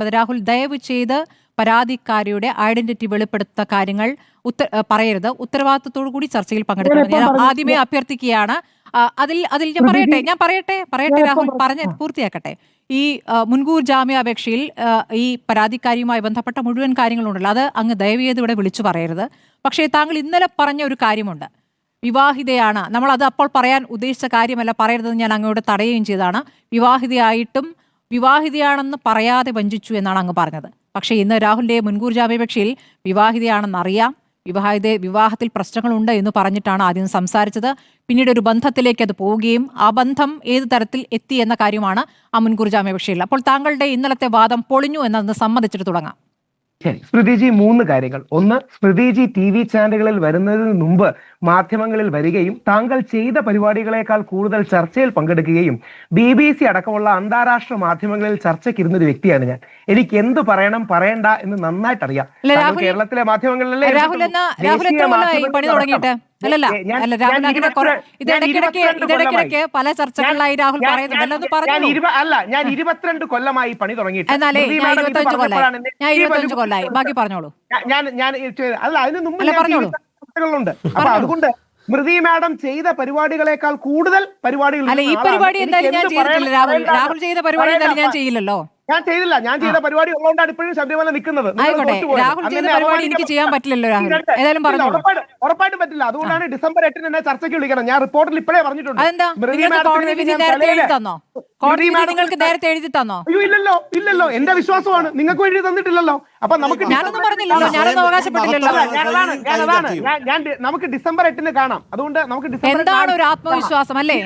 അപ്പോൾ രാഹുൽ ദയവ് ചെയ്ത് പരാതിക്കാരിയുടെ ഐഡന്റിറ്റി വെളിപ്പെടുത്ത കാര്യങ്ങൾ ഉത്തര പറയരുത്. ഉത്തരവാദിത്തത്തോടു കൂടി ചർച്ചയിൽ പങ്കെടുക്കണം. ഞാൻ ആദ്യമേ അഭ്യർത്ഥിക്കുകയാണ്. അതിൽ അതിൽ ഞാൻ പറയട്ടെ ഞാൻ പറയട്ടെ പറയട്ടെ രാഹുൽ പറഞ്ഞ പൂർത്തിയാക്കട്ടെ. ഈ മുൻകൂർ ജാമ്യാപേക്ഷയിൽ ഈ പരാതിക്കാരിയുമായി ബന്ധപ്പെട്ട മുഴുവൻ കാര്യങ്ങളുണ്ടല്ലോ അത് അങ്ങ് ദയവ് ചെയ്ത് ഇവിടെ വിളിച്ചു പറയരുത്. പക്ഷേ താങ്കൾ ഇന്നലെ പറഞ്ഞ ഒരു കാര്യമുണ്ട്. വിവാഹിതയാണ്. നമ്മൾ അത് അപ്പോൾ പറയാൻ ഉദ്ദേശിച്ച കാര്യമല്ല പറയരുതെന്ന് ഞാൻ അങ്ങോട്ട് തടയുകയും ചെയ്തതാണ്. വിവാഹിതയായിട്ടും വിവാഹിതയാണെന്ന് പറയാതെ വഞ്ചിച്ചു എന്നാണ് അങ്ങ് പറഞ്ഞത്. പക്ഷേ ഇന്ന് രാഹുലിന്റെ മുൻകൂർ ജാമ്യാപേക്ഷയിൽ വിവാഹിതയാണെന്നറിയാം വിവാഹിത വിവാഹത്തിൽ പ്രശ്നങ്ങളുണ്ട് എന്ന് പറഞ്ഞിട്ടാണ് ആദ്യം സംസാരിച്ചത്. പിന്നീട് ഒരു ബന്ധത്തിലേക്ക് അത് പോവുകയും ആ ബന്ധം ഏത് തരത്തിൽ എത്തി എന്ന കാര്യമാണ് ആ മുൻകൂർ ജാമ്യാപേക്ഷയിൽ. അപ്പോൾ താങ്കളുടെ ഇന്നലത്തെ വാദം പൊളിഞ്ഞു എന്നതെന്ന് സമ്മതിച്ചിട്ട് തുടങ്ങാം. ശരി. സ്മൃതിജി മൂന്ന് കാര്യങ്ങൾ. ഒന്ന് സ്മൃതിജി ടി വി ചാനലുകളിൽ വരുന്നതിന് മുമ്പ് മാധ്യമങ്ങളിൽ വരികയും താങ്കൾ ചെയ്ത പരിപാടികളെക്കാൾ കൂടുതൽ ചർച്ചയിൽ പങ്കെടുക്കുകയും ബി ബി സി അടക്കമുള്ള അന്താരാഷ്ട്ര മാധ്യമങ്ങളിൽ ചർച്ചയ്ക്കിരുന്ന ഒരു വ്യക്തിയാണ് ഞാൻ. എനിക്ക് എന്ത് പറയണം പറയണ്ട എന്ന് നന്നായിട്ട് അറിയാം അല്ല, താങ്കൾ രാഹുൽ- കേരളത്തിലെ മാധ്യമങ്ങളിലല്ലേ എന്ന അല്ലല്ല അല്ല രാഹുൽ അങ്ങനെ ഇതിടയ്ക്കിടയ്ക്ക് പല ചർച്ചകളിലായി രാഹുൽ പറയുന്നുണ്ടല്ലോ പറഞ്ഞു? പറഞ്ഞോളൂ ഇരുപ- അല്ല ഞാൻ ഇരുപത്തിരണ്ട് കൊല്ലമായി പണി തുടങ്ങിയിട്ട്. എന്നാലേ ഞാൻ ഇരുപത്തഞ്ച് കൊല്ലായി. ഞാൻ ഇരുപത്തഞ്ച് കൊല്ലായി. ബാക്കി പറഞ്ഞോളൂ. ഞാൻ- ഞാൻ അല്ല അതിന് മുമ്പ് പറഞ്ഞോളൂ. അപ്പൊ അതുകൊണ്ട് സ്മൃതി മാഡം ചെയ്ത പരിപാടികളെക്കാൾ കൂടുതൽ പരിപാടികൾ അല്ല ഈ പരിപാടി എന്തായാലും ഞാൻ ചെയ്യത്തില്ല ചെയ്തിട്ടില്ല. രാഹുൽ രാഹുൽ ചെയ്ത പരിപാടി എന്തായാലും ഞാൻ ചെയ്യില്ലല്ലോ. ഞാൻ ചെയ്തില്ല. ഞാൻ ചെയ്ത പരിപാടി ഉള്ളതുകൊണ്ടാണ് ഇപ്പോഴും ശബരിമല നിൽക്കുന്നത്. രാഹുൽ ചെയ്ത പരിപാടി എനിക്ക് ചെയ്യാൻ പറ്റില്ലല്ലോ രാഹുൽ. ഏതായാലും ഇല്ല, ഉറപ്പായിട്ടും പറ്റില്ല. അതുകൊണ്ടാണ് ഡിസംബർ എട്ടിന് എന്നെ ചർച്ചയ്ക്ക് വിളിക്കണം ഞാൻ റിപ്പോർട്ടിൽ ഇപ്പോഴേ പറഞ്ഞിട്ടുണ്ട്. നിങ്ങൾക്ക് നേരത്തെ എഴുതി തന്നോ അയ്യോ ഇല്ലല്ലോ ഇല്ലല്ലോ. എന്റെ വിശ്വാസമാണ്. നിങ്ങൾക്ക് എഴുതി തന്നിട്ടില്ലല്ലോ. അപ്പൊ നമുക്ക് ഞാനൊന്നും പറഞ്ഞില്ലല്ലോ ഞാനൊന്നും അവകാശപ്പെട്ടില്ലല്ലോ ഞാൻ നമുക്ക് ഡിസംബർ എട്ടിന് കാണാം അതുകൊണ്ട് നമുക്ക് ഡിസംബർ എന്താണ് ഒരു ആത്മവിശ്വാസം അല്ലേ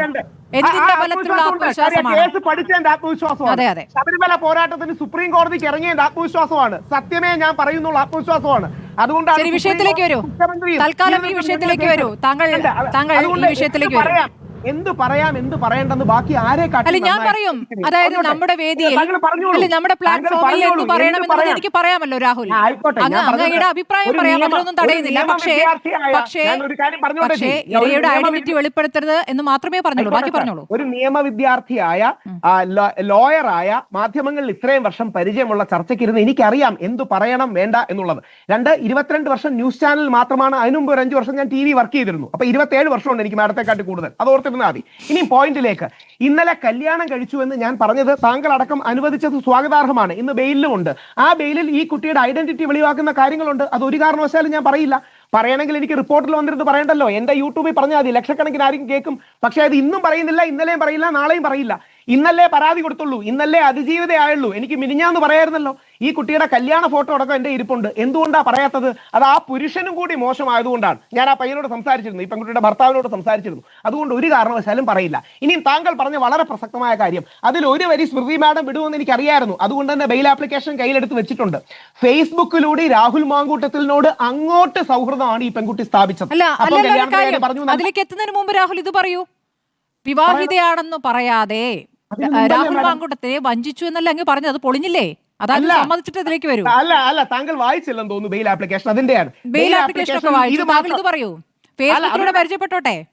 എന്തിന്റെ ബലത്തിലുള്ള ആത്മവിശ്വാസമാണ് കേസ് പഠിച്ചതിന്റെ ആത്മവിശ്വാസമാണ് അതെ, അതെ. ശബരിമല പോരാട്ടത്തിന് സുപ്രീം കോടതിക്ക് ഇറങ്ങിയതിന്റെ ആത്മവിശ്വാസമാണ് സത്യമേ ഞാൻ പറയുന്നുള്ള ആത്മവിശ്വാസമാണ് അതുകൊണ്ടാണ് വിഷയത്തിലേക്ക് വരൂ തൽക്കാലം ഈ വിഷയത്തിലേക്ക് വരൂ. താങ്കൾ താങ്കൾ ഈ വിഷയത്തിലേക്ക് വരൂ പറയാം എന്ത് പറയാം എന്ത് പറയേണ്ടെന്ന് ബാക്കി ആരെ അല്ല ഞാൻ പറയും. അതായത് നമ്മുടെ വേദിയിൽ അല്ല നമ്മുടെ പ്ലാറ്റ്ഫോമിൽ എന്ത് പറയണമെന്നുള്ളത് എനിക്ക് പറയാമല്ലോ രാഹുൽ. അങ്ങയുടെ അഭിപ്രായം പറയാൻ പറയാം അതിലൊന്നും തടയുന്നില്ല. പക്ഷേ പക്ഷേ പക്ഷേ ഇരയുടെ ഐഡന്റിറ്റി വെളിപ്പെടുത്തരുത് എന്ന് മാത്രമേ പറഞ്ഞുള്ളൂ. ബാക്കി പറഞ്ഞോളൂ. ഒരു നിയമ വിദ്യാർത്ഥിയായ ലോയറായ മാധ്യമങ്ങളിൽ ഇത്രയും വർഷം പരിചയമുള്ള ചർച്ചയ്ക്കിരുന്ന് എനിക്കറിയാം എന്ത് പറയണം വേണ്ട എന്നുള്ളത്. രണ്ട് ഇരുപത്തിരണ്ട് വർഷം ന്യൂസ് ചാനൽ മാത്രമാണ്. അതിനുമുമ്പ് ഒരു അഞ്ച് വർഷം ഞാൻ ടി വി വർക്ക് ചെയ്തിരുന്നു. അപ്പൊ ഇരുപത്തേഴ് വർഷമുണ്ട് എനിക്ക് മാഡത്തെക്കാട്ടി കൂടുതൽ. അത് ഓർത്തിരുന്നാൽ മതി. ഇനി പോയിന്റിലേക്ക്. ഇന്നലെ കല്യാണം കഴിച്ചു എന്ന് ഞാൻ പറഞ്ഞത് താങ്കൾ അടക്കം അനുവദിച്ചത് സ്വാഗതാർഹമാണ്. ഇന്ന് ബെയിലുമുണ്ട് ആ ബെയിലിൽ ഈ കുട്ടിയുടെ ഐഡന്റിറ്റി വെളിവാക്കുന്ന കാര്യങ്ങളുണ്ട്. അത് ഒരു കാരണവശാലും ഞാൻ പറയില്ല. പറയണമെങ്കിൽ എനിക്ക് റിപ്പോർട്ടിൽ വന്നിരുന്ന് പറയണ്ടല്ലോ. എന്റെ യൂട്യൂബിൽ പറഞ്ഞാൽ മതി. ലക്ഷക്കണക്കിന് ആരും കേൾക്കും. പക്ഷേ അത് ഇന്നും പറയുന്നില്ല ഇന്നലെയും പറയില്ല നാളെയും പറയില്ല. ഇന്നല്ലേ പരാതി കൊടുത്തുള്ളൂ. ഇന്നല്ലേ അതിജീവിതയായുള്ളൂ എനിക്ക് മിനിഞ്ഞാന്ന് പറയായിരുന്നല്ലോ ഈ കുട്ടിയുടെ കല്യാണ ഫോട്ടോ അടക്കം എന്റെ ഇരിപ്പുണ്ട്. എന്തുകൊണ്ടാ പറയാത്തത്? അത് ആ പുരുഷനും കൂടി മോശമായതുകൊണ്ടാണ്. ഞാൻ ആ പയ്യനോട് സംസാരിച്ചിരുന്നു ഈ പെൺകുട്ടിയുടെ ഭർത്താവിനോട് സംസാരിച്ചിരുന്നു. അതുകൊണ്ട് ഒരു കാരണവശാലും പറയില്ല. ഇനിയും താങ്കൾ പറഞ്ഞ വളരെ പ്രസക്തമായ കാര്യം. അതിൽ ഒരു വരി സ്മൃതി മാഡം വിടുമെന്ന് എനിക്ക് അറിയായിരുന്നു അതുകൊണ്ട് തന്നെ ബെയിൽ ആപ്ലിക്കേഷൻ കയ്യിലെടുത്ത് വെച്ചിട്ടുണ്ട്. ഫേസ്ബുക്കിലൂടെ രാഹുൽ മാങ്കൂട്ടത്തിനോട് അങ്ങോട്ട് സൗഹൃദമാണ് ഈ പെൺകുട്ടി സ്ഥാപിച്ചത്. അതിലേക്ക് എത്തുന്നതിന് മുമ്പ് രാഹുൽ ഇത് പറയൂ. വിവാഹിതയാണെന്ന് പറയാതെ രാഹുൽ മാഡം? വഞ്ചിച്ചു എന്നല്ല അങ്ങ് പറഞ്ഞത്? അത് പൊളിഞ്ഞില്ലേ? അതായത്. സമ്മതിച്ചിട്ട് ഇതിലേക്ക് വരും. അല്ല അല്ല താങ്കൾ വായിച്ചില്ലെന്ന് തോന്നുന്നു ബെയിൽ ആപ്ലിക്കേഷൻ. അതിന്റെയാണ്. ബെയിൽ ആപ്ലിക്കേഷൻ ഒക്കെ വായിച്ചു. താങ്കൾ ഇത് പറയൂ. ഫേസ്ബുക്കിലൂടെ പരിചയപ്പെട്ടോട്ടെ?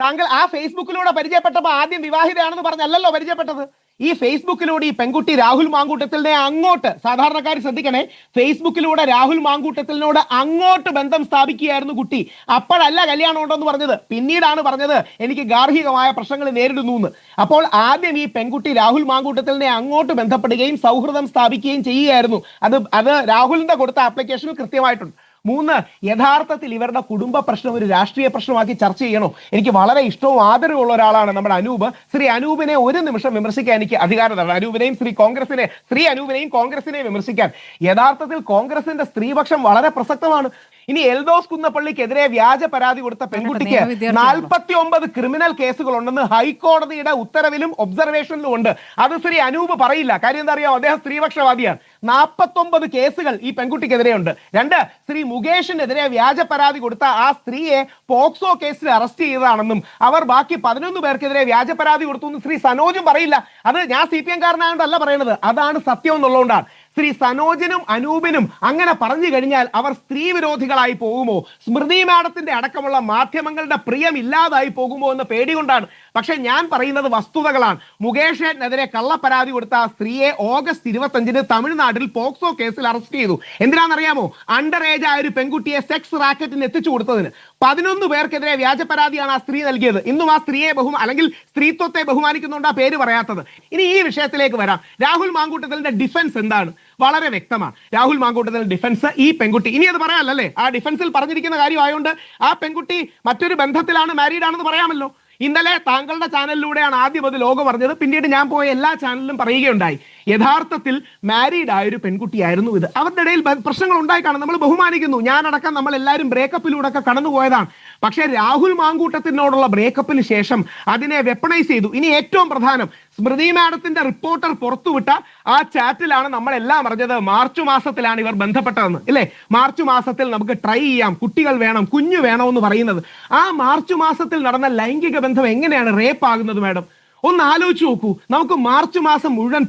താങ്കൾ ആ ഫേസ്ബുക്കിലൂടെ പരിചയപ്പെട്ടപ്പോ ആദ്യം വിവാഹിതയാണെന്ന് പറഞ്ഞല്ലല്ലോ പരിചയപ്പെട്ടത്. ഈ ഫേസ്ബുക്കിലൂടെ ഈ പെൺകുട്ടി രാഹുൽ മാങ്കൂട്ടത്തിലിനെ അങ്ങോട്ട് സാധാരണക്കാർ ശ്രദ്ധിക്കണേ ഫേസ്ബുക്കിലൂടെ രാഹുൽ മാങ്കൂട്ടത്തിലിനോട് അങ്ങോട്ട് ബന്ധം സ്ഥാപിക്കുകയായിരുന്നു കുട്ടി. അപ്പോഴല്ല കല്യാണം ഉണ്ടെന്ന് പറഞ്ഞത്. പിന്നീടാണ് പറഞ്ഞത് എനിക്ക് ഗാർഹികമായ പ്രശ്നങ്ങൾ നേരിടുന്നു എന്ന്. അപ്പോൾ ആദ്യം ഈ പെൺകുട്ടി രാഹുൽ മാങ്കൂട്ടത്തിലിനെ അങ്ങോട്ട് ബന്ധപ്പെടുകയും സൗഹൃദം സ്ഥാപിക്കുകയും ചെയ്യുകയായിരുന്നു. അത് അത് രാഹുലിന്റെ കൊടുത്ത ആപ്ലിക്കേഷനിൽ കൃത്യമായിട്ടുണ്ട്. മൂന്ന് യഥാർത്ഥത്തിൽ ഇവരുടെ കുടുംബ പ്രശ്നം ഒരു രാഷ്ട്രീയ പ്രശ്നമാക്കി ചർച്ച ചെയ്യണോ? എനിക്ക് വളരെ ഇഷ്ടവും ആദരവുള്ള ഒരാളാണ് നമ്മുടെ അനൂപ്. ശ്രീ അനൂപിനെ ഒരു നിമിഷം വിമർശിക്കാൻ എനിക്ക് അധികാരമാണ് അനൂപിനെയും ശ്രീ കോൺഗ്രസിനെ ശ്രീ അനൂപിനെയും കോൺഗ്രസിനെയും വിമർശിക്കാൻ. യഥാർത്ഥത്തിൽ കോൺഗ്രസിന്റെ സ്ത്രീപക്ഷം വളരെ പ്രസക്തമാണ്. ഇനി എൽദോസ് കുന്നപ്പള്ളിക്കെതിരെ വ്യാജ പരാതി കൊടുത്ത പെൺകുട്ടിക്ക്? നാൽപ്പത്തി ഒമ്പത് ക്രിമിനൽ കേസുകൾ ഉണ്ടെന്ന് ഹൈക്കോടതിയുടെ ഉത്തരവിലും ഒബ്സർവേഷനിലും ഉണ്ട് അത് ശ്രീ അനൂപ് പറയില്ല. കാര്യം എന്താ അറിയാമോ അദ്ദേഹം സ്ത്രീപക്ഷവാദിയാണ് നാൽപ്പത്തൊമ്പത് കേസുകൾ ഈ പെൺകുട്ടിക്കെതിരെ ഉണ്ട് രണ്ട് ശ്രീ മുകേഷിനെതിരെ വ്യാജ പരാതി കൊടുത്ത ആ സ്ത്രീയെ പോക്സോ കേസിൽ അറസ്റ്റ് ചെയ്തതാണെന്നും അവർ ബാക്കി പതിനൊന്ന് പേർക്കെതിരെ വ്യാജ പരാതി കൊടുത്തു എന്ന് ശ്രീ സനോജും പറയില്ല. അത് ഞാൻ സി പി എം കാരനായതുകൊണ്ടല്ല പറയണത്. അതാണ് സത്യം എന്നുള്ളതുകൊണ്ടാണ് ശ്രീ സനോജനും അനൂപിനും അങ്ങനെ പറഞ്ഞു കഴിഞ്ഞാൽ അവർ സ്ത്രീ വിരോധികളായി പോകുമോ? സ്മൃതി മാഡത്തിന്റെ അടക്കമുള്ള മാധ്യമങ്ങളുടെ പ്രിയം ഇല്ലാതായി പോകുമോ എന്ന പേടി കൊണ്ടാണ് പക്ഷെ ഞാൻ പറയുന്നത് വസ്തുതകളാണ്. മുകേഷിനെതിരെ പരാതി കൊടുത്ത ആ സ്ത്രീയെ ഓഗസ്റ്റ് ഇരുപത്തഞ്ചിന് തമിഴ്നാട്ടിൽ പോക്സോ കേസിൽ അറസ്റ്റ് ചെയ്തു. എന്തിനാണെന്നറിയാമോ? അണ്ടർ ഏജ് ആയ ഒരു പെൺകുട്ടിയെ സെക്സ് റാക്കറ്റിന് എത്തിച്ചു കൊടുത്തതിന്. പതിനൊന്ന് പേർക്കെതിരെ വ്യാജ പരാതിയാണ് ആ സ്ത്രീ നൽകിയത്. ഇന്നും ആ സ്ത്രീയെ ബഹു അല്ലെങ്കിൽ സ്ത്രീത്വത്തെ ബഹുമാനിക്കുന്നുണ്ട് ആ പേര് പറയാത്തത്. ഇനി ഈ വിഷയത്തിലേക്ക് വരാം. രാഹുൽ മാങ്കൂട്ടത്തലിന്റെ ഡിഫൻസ് എന്താണ്? വളരെ വ്യക്തമാണ്. രാഹുൽ മാങ്കൂട്ടത്തിൽ ഡിഫൻസ് ഈ പെൺകുട്ടി ഇനി അത് പറയാമല്ലേ ആ ഡിഫൻസിൽ പറഞ്ഞിരിക്കുന്ന കാര്യമായതുകൊണ്ട് ആ പെൺകുട്ടി മറ്റൊരു ബന്ധത്തിലാണ് മാരീഡ് ആണെന്ന് പറയാമല്ലോ. ഇന്നലെ താങ്കളുടെ ചാനലിലൂടെയാണ് ആദ്യം അത് ലോകം പറഞ്ഞത് പിന്നീട് ഞാൻ പോയ എല്ലാ ചാനലിലും പറയുകയുണ്ടായി. യഥാർത്ഥത്തിൽ മാരീഡ് ആയ ഒരു പെൺകുട്ടിയായിരുന്നു ഇത്. അവരുടെ ഇടയിൽ പ്രശ്നങ്ങൾ ഉണ്ടായി കാണും. നമ്മൾ ബഹുമാനിക്കുന്നു. ഞാനടക്കം നമ്മൾ എല്ലാവരും ബ്രേക്കപ്പിലൂടെ ഒക്കെ കടന്നുപോയതാണ് പക്ഷേ രാഹുൽ മാങ്കൂട്ടത്തിനോടുള്ള ബ്രേക്കപ്പിന് ശേഷം അതിനെ വെപ്പണൈസ് ചെയ്തു. ഇനി ഏറ്റവും പ്രധാനം സ്മൃതി മാഡത്തിന്റെ റിപ്പോർട്ടർ പുറത്തുവിട്ട ആ ചാറ്റിലാണ് നമ്മളെല്ലാം അറിഞ്ഞത്. മാർച്ച് മാസത്തിലാണ് ഇവർ ബന്ധപ്പെട്ടതെന്ന്. ഇല്ലേ? മാർച്ച് മാസത്തിൽ നമുക്ക് ട്രൈ ചെയ്യാം. കുട്ടികൾ വേണം കുഞ്ഞു വേണമെന്ന് പറയുന്നത്. ആ മാർച്ച് മാസത്തിൽ നടന്ന ലൈംഗിക ബന്ധം എങ്ങനെയാണ് റേപ്പ് ആകുന്നത് മാഡം? ഒന്ന് ആലോചിച്ച് നോക്കൂ. നമുക്ക് മാർച്ച് മാസം മുഴുവൻ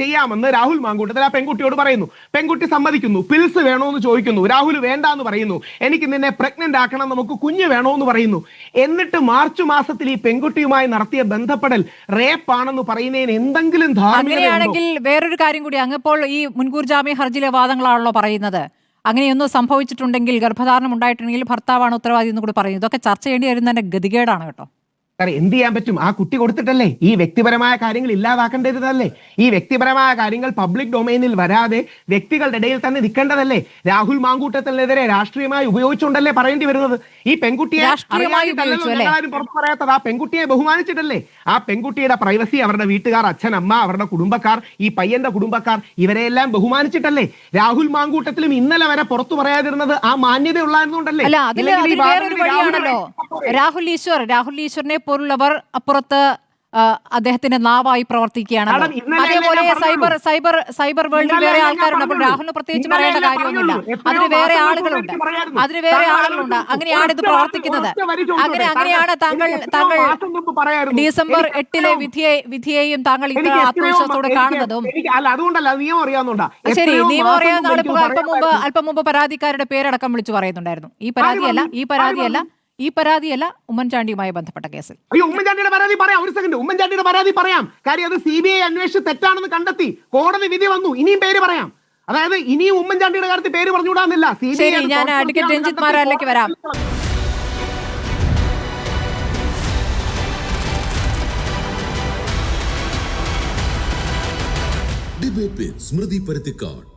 ചെയ്യാമെന്ന് രാഹുൽ മാങ്കൂട്ടത്തിൽ ആ പെൺകുട്ടിയോട് പറയുന്നു. പെൺകുട്ടി സമ്മതിക്കുന്നു. പിൽസ് വേണോന്ന് ചോദിക്കുന്നു. രാഹുൽ വേണ്ട എന്ന് പറയുന്നു. എനിക്ക് നിന്നെ പ്രഗ്നന്റ് ആക്കണം നമുക്ക് കുഞ്ഞ് വേണോന്ന് പറയുന്നു. എന്നിട്ട് മാർച്ച് മാസത്തിൽ ഈ പെൺകുട്ടിയുമായി നടത്തിയ ബന്ധപ്പെടൽ റേപ്പ് ആണെന്ന് പറയുന്നതിന് എന്തെങ്കിലും ധാരണയാണെങ്കിൽ വേറൊരു കാര്യം കൂടി. അങ്ങപ്പോൾ ഈ മുൻകൂർ ജാമ്യ ഹർജിയിലെ വാദങ്ങളാണല്ലോ പറയുന്നത്. അങ്ങനെയൊന്നും സംഭവിച്ചിട്ടുണ്ടെങ്കിൽ ഗർഭധാരണം ഉണ്ടായിട്ടുണ്ടെങ്കിൽ ഭർത്താവാണ് ഉത്തരവാദി എന്ന് കൂടി പറയുന്നു. ഇതൊക്കെ ചർച്ച ചെയ്യേണ്ടി വരുന്നതിന്റെ ഗതികേടാണ് കേട്ടോ. കാരണം എന്ത് ചെയ്യാൻ പറ്റും? ആ കുട്ടി കൊടുത്തിട്ടല്ലേ? ഈ വ്യക്തിപരമായ കാര്യങ്ങൾ ഇല്ലാതാക്കേണ്ടതല്ലേ ഈ വ്യക്തിപരമായ കാര്യങ്ങൾ പബ്ലിക് ഡൊമൈനിൽ വരാതെ വ്യക്തികളുടെ ഇടയിൽ തന്നെ നിൽക്കേണ്ടതല്ലേ? രാഹുൽ മാങ്കൂട്ടത്തിനെതിരെ രാഷ്ട്രീയമായി ഉപയോഗിച്ചുകൊണ്ടല്ലേ പറയേണ്ടി വരുന്നത്? ഈ പെൺകുട്ടിയെ? പുറത്തു പറയാത്തത് ആ പെൺകുട്ടിയെ ബഹുമാനിച്ചിട്ടല്ലേ? ആ പെൺകുട്ടിയുടെ പ്രൈവസി അവരുടെ വീട്ടുകാർ അച്ഛൻ അമ്മ അവരുടെ കുടുംബക്കാർ ഈ പയ്യന്റെ കുടുംബക്കാർ ഇവരെയെല്ലാം ബഹുമാനിച്ചിട്ടല്ലേ? രാഹുൽ മാങ്കൂട്ടത്തിലും ഇന്നലെ വരെ പുറത്തു പറയാതിരുന്നത് ആ മാന്യത രാഹുൽ ഈശ്വർ രാഹുൽ ഈശ്വറിനെ പോലുള്ളവർ അപ്പുറത്ത് അദ്ദേഹത്തിന്റെ നാവായി പ്രവർത്തിക്കുകയാണ്. അതേപോലെ സൈബർ സൈബർ സൈബർ വേൾഡിൽ വേറെ ആൾക്കാരുണ്ട്. അപ്പോൾ. രാഹുലിന് പ്രത്യേകിച്ച് പറയേണ്ട കാര്യമൊന്നുമില്ല. അതിന് വേറെ ആളുകളുണ്ട്. അതിന് വേറെ ആളുകളുണ്ട്. അങ്ങനെയാണ് ഇത് പ്രവർത്തിക്കുന്നത്. അങ്ങനെ അങ്ങനെയാണ് താങ്കൾ താങ്കൾ ഡിസംബർ എട്ടിലെ വിധിയെ വിധിയെയും താങ്കൾ ഇത്ര ആത്മവിശ്വാസത്തോടെ കാണുന്നതും ശരി നിയമം അറിയാവുന്ന ആളിപ്പോ അല്പം മുമ്പ്. അല്പം മുമ്പ് പരാതിക്കാരുടെ പേരടക്കം വിളിച്ചു പറയുന്നുണ്ടായിരുന്നു. ഈ പരാതിയല്ല ഈ പരാതിയല്ല ഈ പരാതിയല്ല ഉമ്മൻചാണ്ടിയുമായി ബന്ധപ്പെട്ട കേസിൽ. അയ്യോ ഉമ്മൻചാണ്ടിയുടെ പരാതി പറയാം. ഒരു സെക്കൻഡ് ഉമ്മൻചാണ്ടിയുടെ പരാതി പറയാം. കാര്യം അത് സി ബി ഐ അന്വേഷിച്ച് തെറ്റാണെന്ന് കണ്ടെത്തി. കോടതി വിധി വന്നു. ഇനിയും പേര് പറയാം. അതായത് ഇനിയും ഉമ്മൻചാണ്ടിയുടെ കാര്യത്തിൽ പേര് പറഞ്ഞുകൂടാന്നില്ല. സി ബി ഐ ഞാൻ അഡ്വക്കേറ്റ് രഞ്ജിത് മാരാരിലേക്ക് വരാം. ഡിബേറ്റ് സ്മൃതി പരുത്തിക്കാട്